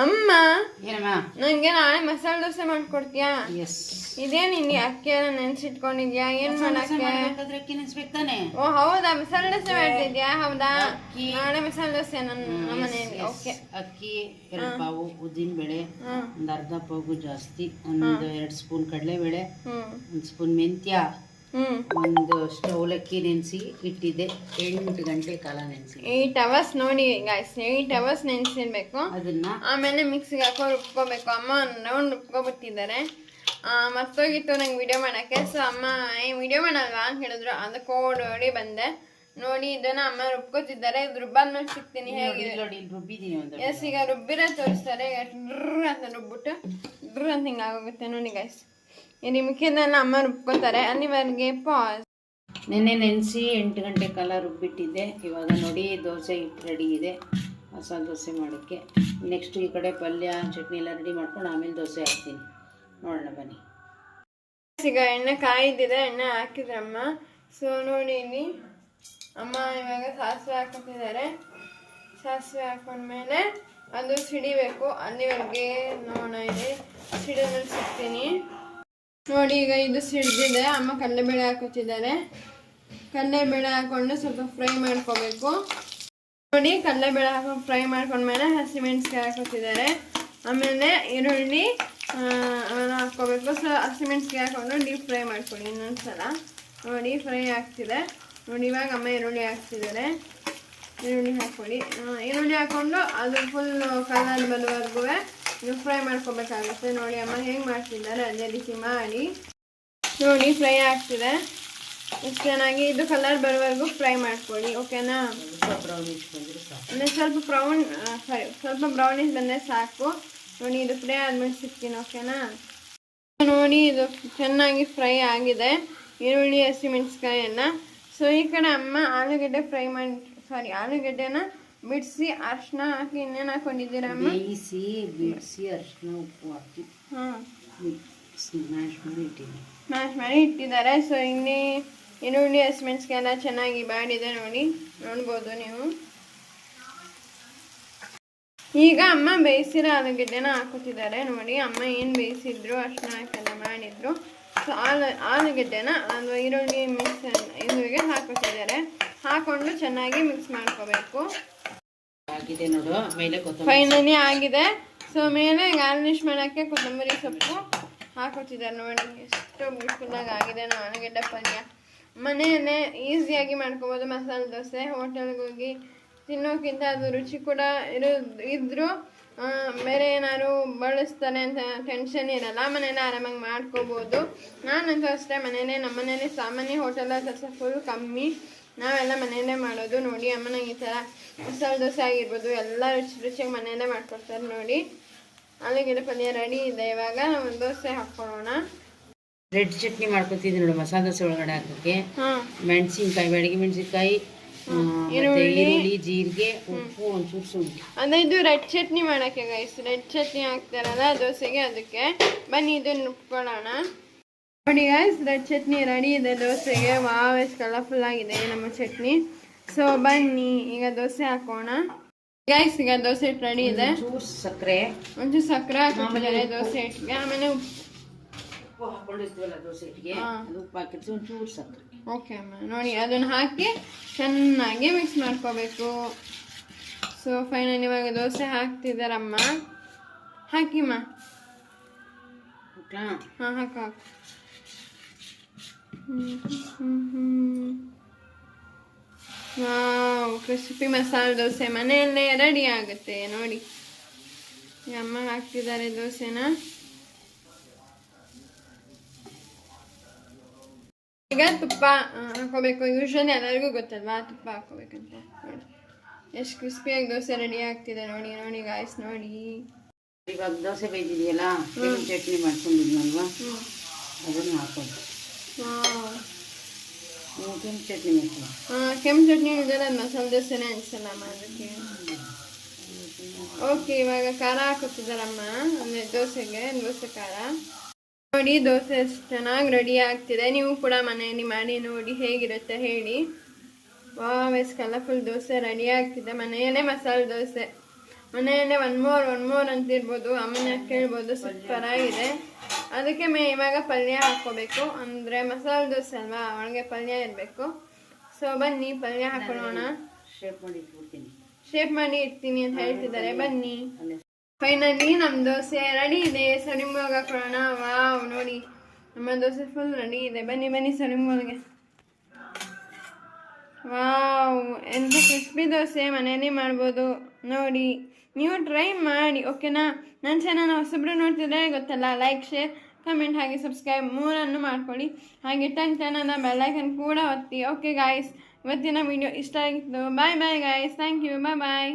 ಅಮ್ಮ ಏನಮ್ಮ? ನಂಗೆ ನಾಳೆ ಮಸಾಲೆ ದೋಸೆ ಮಾಡ್ಕೊಡ್ತೀಯಾ? ಎಸ್ ಇದೇ ಅಕ್ಕಿ ಎಲ್ಲ ನೆನ್ಸಿಟ್ಕೊಂಡಿದ್ಯಾ? ಏನ್ ಮಾಡಕ್ಕೆ? ಓ ಹೌದಾ? ಮಸಾಲೆ ದೋಸೆ ಮಾಡ್ತಿದ್ಯಾ? ಹೌದಾ. ನಾಳೆ ಮಸಾಲೆ ದೋಸೆ ನನ್ನ ಮನೆಯಲ್ಲಿ. ಓಕೆ ಅಕ್ಕಿ ಎರಡು ಪಾವು ಉದ್ದಿನ ಬೇಳೆ ಒಂದು ಅರ್ಧ ಪಾವು ಜಾಸ್ತಿ ಒಂದು ಎರಡು ಸ್ಪೂನ್ ಕಡಲೆಬೇಳೆ ಬೇಳೆ ಒಂದು ಸ್ಪೂನ್ ಮೆಂತ್ಯ ಒಂದು ಅವಲಕ್ಕಿ ನೆನೆಸಿ ಇಟ್ಟಿದ್ದೆ. ಎಂಟು ಗಂಟೆ ಕಾಲ ನೆನೆಸಿ. ಏಯ್ಟ್ ಅವರ್ಸ್ ನೋಡಿ ಗಾಯ್ಸ್ ಏಯ್ಟ್ ಅವರ್ಸ್ ನೆನ್ಸಿರ್ಬೇಕು. ಅದನ್ನ ಆಮೇಲೆ ಮಿಕ್ಸಿಗೆ ಹಾಕೋ ರುಬ್ಕೋಬೇಕು. ಅಮ್ಮ ರೌಂಡ್ ರುಬ್ಕೊಬಿಟ್ಟಿದ್ದಾರೆ. ಮರ್ತೋಗಿತ್ತು ನಂಗೆ ವಿಡಿಯೋ ಮಾಡೋಕ್ಕೆ. ಸೊ ಅಮ್ಮ ಏ ವಿಡಿಯೋ ಮಾಡಲ್ವಾ ಅಂತ ಹೇಳಿದ್ರು. ಅದಕ್ಕೆ ಓಡೋಡಿ ಬಂದೆ. ನೋಡಿ ಇದನ್ನ ಅಮ್ಮ ರುಬ್ಕೋತಿದ್ದಾರೆ. ಇದು ರುಬ್ಬಾದ್ಮೇಲೆ ಸಿಗ್ತೀನಿ. ಹೇಗಿದೆ? ಎಸ್ ಈಗ ರುಬ್ಬಿರ ತೋರಿಸ್ತಾರೆ. ಡ್ರ್ ಅಂತ ರುಬ್ಬಿಟ್ಟು ಡ್ರ್ ಅಂತ ಹಿಂಗೆ ಆಗೋಗುತ್ತೆ. ನೋಡಿ ಗೈಸ್ ಮಿಕ್ಕಿದ್ದೆಲ್ಲ ಅಮ್ಮ ರುಬ್ಕೋತಾರೆ. ಅಲ್ಲಿವರೆಗೆ ಪಾಸ್ ನೆನ್ನೆ ನೆನೆಸಿ ಎಂಟು ಗಂಟೆ ಕಾಲ ರುಬ್ಬಿಟ್ಟಿದ್ದೆ. ಇವಾಗ ನೋಡಿ ದೋಸೆ ಹಿಟ್ಟು ರೆಡಿ ಇದೆ. ಮಸಾಲೆ ದೋಸೆ ಮಾಡೋಕ್ಕೆ. ನೆಕ್ಸ್ಟ್ ಈ ಕಡೆ ಪಲ್ಯ ಚಟ್ನಿ ಎಲ್ಲ ರೆಡಿ ಮಾಡ್ಕೊಂಡು ಆಮೇಲೆ ದೋಸೆ ಹಾಕ್ತೀನಿ. ನೋಡೋಣ ಬನ್ನಿ. ಈಗ ಎಣ್ಣೆ ಕಾಯ್ದಿದೆ. ಎಣ್ಣೆ ಹಾಕಿದ್ರಮ್ಮ. ಸೊ ನೋಡಿ ಅಮ್ಮ ಇವಾಗ ಸಾಸಿವೆ ಹಾಕೋತಿದ್ದಾರೆ ಸಾಸಿವೆ ಹಾಕೊಂಡ್ಮೇಲೆ ಅದು ಸಿಡಿಬೇಕು. ಅಲ್ಲಿವರೆಗೆ ನೋಡೋಣ ಇದೆ. ಸಿಡಿದ್ಮೇಲೆ ಸಿಗ್ತೀನಿ. ನೋಡಿ, ಈಗ ಇದು ಸಿಡ್ದಿದೆ. ಅಮ್ಮ ಕಡಲೆಬೇಳೆ ಹಾಕೋತಿದ್ದಾರೆ ಕಡಲೆಬೇಳೆ ಹಾಕೊಂಡು ಸ್ವಲ್ಪ ಫ್ರೈ ಮಾಡ್ಕೋಬೇಕು. ನೋಡಿ ಕಡಲೆಬೇಳೆ ಹಾಕೊಂಡು ಫ್ರೈ ಮಾಡ್ಕೊಂಡ್ಮೇಲೆ ಹಸಿಮೆಣಸಿಗೆ ಹಾಕೋತಿದ್ದಾರೆ ಆಮೇಲೆ ಈರುಳ್ಳಿ ಹಾಕ್ಕೋಬೇಕು. ಸೊ ಹಸಿಮೆಣಸಿಗೆ ಹಾಕೊಂಡು ಡೀಪ್ ಫ್ರೈ ಮಾಡ್ಕೊಳ್ಳಿ ಇನ್ನೊಂದ್ಸಲ. ನೋಡಿ, ಫ್ರೈ ಆಗ್ತಿದೆ. ನೋಡಿ, ಇವಾಗ ಅಮ್ಮ ಈರುಳ್ಳಿ ಹಾಕ್ತಿದ್ದಾರೆ. ಈರುಳ್ಳಿ ಹಾಕ್ಕೊಡಿ ಈರುಳ್ಳಿ ಹಾಕ್ಕೊಂಡು ಅದು ಫುಲ್ ಕಲರ್ ಬರುವವರೆಗೂ ಇದು ಫ್ರೈ ಮಾಡ್ಕೋಬೇಕಾಗುತ್ತೆ. ನೋಡಿ, ಅಮ್ಮ ಹೆಂಗೆ ಮಾಡ್ತಿದ್ದಾರೆ ಅದೇ ರೀತಿ ಮಾಡಿ. ನೋಡಿ ಫ್ರೈ ಆಗ್ತಿದೆ. ಎಷ್ಟು ಚೆನ್ನಾಗಿ ಇದು ಕಲರ್ ಬರೋವರೆಗೂ ಫ್ರೈ ಮಾಡ್ಕೊಳ್ಳಿ ಓಕೆನಾ ಸ್ವಲ್ಪ ಬ್ರೌನ್ ಸಾರಿ ಸ್ವಲ್ಪ ಬ್ರೌನಿಸ್ ಬಂದರೆ ಸಾಕು. ನೋಡಿ, ಇದು ಫ್ರೈ ಆದ್ಮೇಲೆ ಸಿಗ್ತೀನಿ ಓಕೆನಾ ನೋಡಿ, ಇದು ಚೆನ್ನಾಗಿ ಫ್ರೈ ಆಗಿದೆ. ಈರುಳ್ಳಿ ಹಸಿಮೆಣಸಿಕಾಯಿ ಎಲ್ಲ ಸೊ ಈ ಕಡೆ ಅಮ್ಮ ಆಲೂಗಡ್ಡೆ ಫ್ರೈ ಮಾಡಿ ಸಾರಿ ಆಲೂಗಡ್ಡೆನ ಬಿಡಿಸಿ ಅರ್ಶಿನ ಹಾಕಿ ಇನ್ನೇನು ಹಾಕೊಂಡಿದ್ದೀರಮ್ಮ ಬೇಯಿಸಿ ಬಿಡಿಸಿ ಅರ್ಶಿನ ಉಪ್ಪು ಹಾಕಿ. ಹಾಂ ಸ್ಮ್ಯಾಶ್ ಮಾಡಿ ಇಟ್ಟಿದ್ದೀನಿ. ಸ್ಮ್ಯಾಶ್ ಮಾಡಿ ಇಟ್ಟಿದ್ದಾರೆ. ಸೊ ಇಲ್ಲಿ ಈರುಳ್ಳಿ ಹಸಿಮೆಣಸಿಕಾಯಿ ಎಲ್ಲ ಚೆನ್ನಾಗಿ ಬಾಡಿದೆ ನೋಡಿ. ನೋಡ್ಬೋದು ನೀವು. ಈಗ ಅಮ್ಮ ಬೇಯಿಸಿರೋ ಆಲೂಗಡ್ಡೆನ ಹಾಕುತ್ತಿದ್ದಾರೆ ನೋಡಿ. ಅಮ್ಮ ಏನು ಬೇಯಿಸಿದ್ರು ಅರ್ಶಿನ ಹಾಕೆಲ್ಲ ಮಾಡಿದ್ರು. ಸೊ ಆಲು ಆಲೂಗಡ್ಡೆನ ಅದು ಈರುಳ್ಳಿ ಮಿಕ್ಸ್ ಇದುವಿಗೆ ಹಾಕುತ್ತಿದ್ದಾರೆ ಹಾಕೊಂಡು ಚೆನ್ನಾಗಿ ಮಿಕ್ಸ್ ಮಾಡ್ಕೋಬೇಕು. ಫೈನಲಿ ಆಗಿದೆ. ಸೊ ಮೇಲೆ ಗಾರ್ನಿಷ್ ಮಾಡೋಕ್ಕೆ ಕೊತ್ತಂಬರಿ ಸೊಪ್ಪು ಹಾಕೋತಿದ್ದಾರೆ ನೋಡಿ, ಎಷ್ಟು ಬ್ಯೂಟಿಫುಲ್ಲಾಗಿ ಆಗಿದೆ ನಾವು ಆಲೂಗಡ್ಡೆ ಪಲ್ಯ. ಮನೆಯಲ್ಲೇ ಈಸಿಯಾಗಿ ಮಾಡ್ಕೋಬೋದು ಮಸಾಲೆ ದೋಸೆ ಹೋಟೆಲ್ಗೆ ಹೋಗಿ ತಿನ್ನೋಕ್ಕಿಂತ ಅದು ರುಚಿ ಕೂಡ ಇರೋ ಇದ್ದರೂ ಬೇರೆ ಏನಾದ್ರು ಬಳಸ್ತಾರೆ ಅಂತ ಟೆನ್ಷನ್ ಇರಲ್ಲ ಮನೇಲಿ ಆರಾಮಾಗಿ ಮಾಡ್ಕೋಬೋದು. ನಾನಂತೂ ಅಷ್ಟೇ ಮನೇಲೆ ನಮ್ಮ ಮನೇಲಿ ಸಾಮಾನ್ಯ ಹೋಟೆಲಲ್ಲಿ ದೋಸೆ ಫುಲ್ ಕಮ್ಮಿ. ನಾವೆಲ್ಲ ಮನೆಯಲ್ಲೇ ಮಾಡೋದು ನೋಡಿ ಅಮ್ಮನ ನಂಗೆ ಈ ಥರ ಮಸಾಲೆ ದೋಸೆ ಆಗಿರ್ಬೋದು ಎಲ್ಲ ರುಚಿ ರುಚಿಯಾಗಿ ಮನೆಯಲ್ಲೇ ಮಾಡ್ಕೊಡ್ತಾರೆ ನೋಡಿ. ಆಲೂಗೆಡ್ಡೆ ಪಲ್ಯ ರೆಡಿ ಇದೆ ಇವಾಗ ನಾವು ದೋಸೆ ಹಾಕ್ಕೊಳ್ಳೋಣ ರೆಡ್ ಚಟ್ನಿ ಮಾಡ್ಕೊತಿದ್ವಿ ನೋಡಿ ಮಸಾಲೆ ದೋಸೆ ಒಳಗಡೆ ಹಾಕೋಕ್ಕೆ. ಹಾಂ. ಮೆಣಸಿನ್ಕಾಯಿ ಬೆಳಗ್ಗೆ ಮೆಣಸಿನ್ಕಾಯಿ ಈರುಳ್ಳಿ. ಜೀರಿಗೆ ಉಪ್ಪು ಒಂಚೂರು ಶುಂಠಿ ಅಂದ್ರೆ ಇದು ರೆಡ್ ಚಟ್ನಿ ಮಾಡೋಕ್ಕೆ ಗೈಸ್ ರೆಡ್ ಚಟ್ನಿ ಹಾಕ್ತಾರಲ್ಲ ದೋಸೆಗೆ ಅದಕ್ಕೆ ಬನ್ನಿ ಇದನ್ನ ರುಬ್ಕೊಳ್ಳೋಣ ನೋಡಿ ಗಾಯ್ಸ್ ರೆಡ್ ಚಟ್ನಿ ರೆಡಿ ಇದೆ. ದೋಸೆಗೆ ವಾವ್ ಎಷ್ಟು ಕಲರ್ಫುಲ್ ಆಗಿದೆ ನಮ್ಮ ಚಟ್ನಿ. ಸೊ ಬನ್ನಿ ಈಗ ದೋಸೆ ಹಾಕೋಣ. ಗೈಸ್ ಈಗ ದೋಸೆ ಹಿಟ್ಟು ರೆಡಿ ಇದೆ. ಸಕ್ಕರೆ. ಒಂಚೂರು ಸಕ್ಕರೆ ಹಾಕಿದ್ದಾರೆ ದೋಸೆ ಹಿಟ್ಟಿಗೆ. ಆಮೇಲೆ ಉಪ್ಪು. ಹಾಕೊಂಡಿರ್ತೀವಲ್ಲ ದೋಸೆ ಹಿಟ್ಟಿಗೆ? ಉಪ್ಪು ಹಾಕಿರ್ತೀವಿ ಒಂಚೂರು ಸಕ್ಕರೆ. ಓಕೆ ಅಮ್ಮ ನೋಡಿ ಅದನ್ನು ಹಾಕಿ ಚೆನ್ನಾಗಿ ಮಿಕ್ಸ್ ಮಾಡ್ಕೋಬೇಕು. ಸೊ ಫೈನಲ್ ಇವಾಗ ದೋಸೆ ಹಾಕ್ತಿದ್ದಾರಮ್ಮ. ಹಾಕಿಮ್ಮ ಹಾಂ ಹಾಕು ಹಾಕು. ಕ್ರಿಸ್ಪಿ ಮಸಾಲೆ ದೋಸೆ ಮನೆಯಲ್ಲೇ ರೆಡಿ ಆಗುತ್ತೆ ನೋಡಿ. ಅಮ್ಮ ಹಾಕ್ತಿದ್ದಾರೆ ದೋಸೆನ. ಈಗ ತುಪ್ಪ ಹಾಕೋಬೇಕು ಯೂಶ್ವಲಿ ಎಲ್ಲರಿಗೂ ಗೊತ್ತಲ್ವಾ ತುಪ್ಪ ಹಾಕೋಬೇಕಂತ ನೋಡಿ. ಎಷ್ಟು ಕ್ರಿಸ್ಪಿಯಾಗಿ ದೋಸೆ ರೆಡಿ ಆಗ್ತಿದೆ ನೋಡಿ ನೋಡಿ ಗಾಯ್ಸ್ ನೋಡಿ. ಇವಾಗ ದೋಸೆ ಬೇಯ್ದಿದೆಯಲ್ಲ ಕೆಂಪು ಚಟ್ನಿ ಮಾಡ್ಕೊಂಡಿದ್ವಲ್ವಾ ಅದನ್ನು ನೀವು ಕೆಂಪು ಚಟ್ನಿ ಆ, ಕೆಂಪು ಚಟ್ನಿ ಇದೆಲ್ಲ ಮಸಾಲೆ ದೋಸೆನೇ ಅನ್ಸಲ್ಲ ಮಾಡೋಕ್ಕೆ ಓಕೆ ಇವಾಗ ಖಾರ ಹಾಕುತ್ತಿದ್ದಾರಮ್ಮ ಅಂದರೆ ದೋಸೆಗೆ ದೋಸೆ ಖಾರ. ನೋಡಿ ದೋಸೆ ಎಷ್ಟು ಚೆನ್ನಾಗಿ ರೆಡಿ ಆಗ್ತಿದೆ. ನೀವು ಕೂಡ ಮನೆಯಲ್ಲಿ ಮಾಡಿ ನೋಡಿ ಹೇಗಿರುತ್ತೆ ಹೇಳಿ. ವಾವ್ ಎಷ್ಟು ಕಲರ್ಫುಲ್ ದೋಸೆ ರೆಡಿ ಆಗ್ತಿದೆ. ಮನೆಯಲ್ಲೇ ಮಸಾಲೆ ದೋಸೆ. ಮನೆಯಲ್ಲೇ ಒನ್ ಮೋರ್ ಒನ್ ಮೋರ್ ಅಂತಿರ್ಬೋದು. ಅಮ್ಮನ ಕೇಳ್ಬೋದು. ಸೂಪರ್ ಆಗಿದೆ. ಅದಕ್ಕೆ ಮೇ ಇವಾಗ ಪಲ್ಯ ಹಾಕ್ಕೋಬೇಕು. ಅಂದರೆ ಮಸಾಲೆ ದೋಸೆ ಅಲ್ವಾ ಒಳಗೆ ಪಲ್ಯ ಇರಬೇಕು. ಸೊ ಬನ್ನಿ ಪಲ್ಯ ಹಾಕೊಳ್ಳೋಣ. ಶೇಪ್ ಮಾಡಿ ಇಡ್ತೀನಿ ಅಂತ ಹೇಳ್ತಿದ್ದಾರೆ. ಬನ್ನಿ. ಫೈನಲಿ ನಮ್ಮ ದೋಸೆ ರೆಡಿ ಇದೆ. ಸರಿಮೊಳಗೆ ಹಾಕೊಳ್ಳೋಣ. ವಾವ್ ನೋಡಿ. ನಮ್ಮ ದೋಸೆ ಫುಲ್ ರೆಡಿ ಇದೆ. ಬನ್ನಿ ಬನ್ನಿ ಸರಿಮೊಳಗೆ ವಾವ್, ಎಂತ ಕ್ರಿಸ್ಪಿ ದೋಸೆ ಮನೆಯಲ್ಲಿ ಮಾಡ್ಬೋದು. ನೋಡಿ, ನೀವು ಟ್ರೈ ಮಾಡಿ ಓಕೆನಾ ನನ್ನ ಚಾನಲ್ ಹೊಸಬ್ರು ನೋಡ್ತಿದ್ರೆ ಗೊತ್ತಲ್ಲ ಲೈಕ್ ಶೇರ್ ಕಮೆಂಟ್ ಹಾಗೆ ಸಬ್ಸ್ಕ್ರೈಬ್ ಮೂರನ್ನು ಮಾಡ್ಕೊಳ್ಳಿ. ಹಾಗೆ ಟನ್ ಟನ್ ಬೆಲ್ಲೈಕನ್ ಕೂಡ ಒತ್ತಿ. ಓಕೆ ಗಾಯ್ಸ್ ಇವತ್ತಿನ ವಿಡಿಯೋ ಇಷ್ಟ ಆಗಿತ್ತು. Bye bye guys thank you bye bye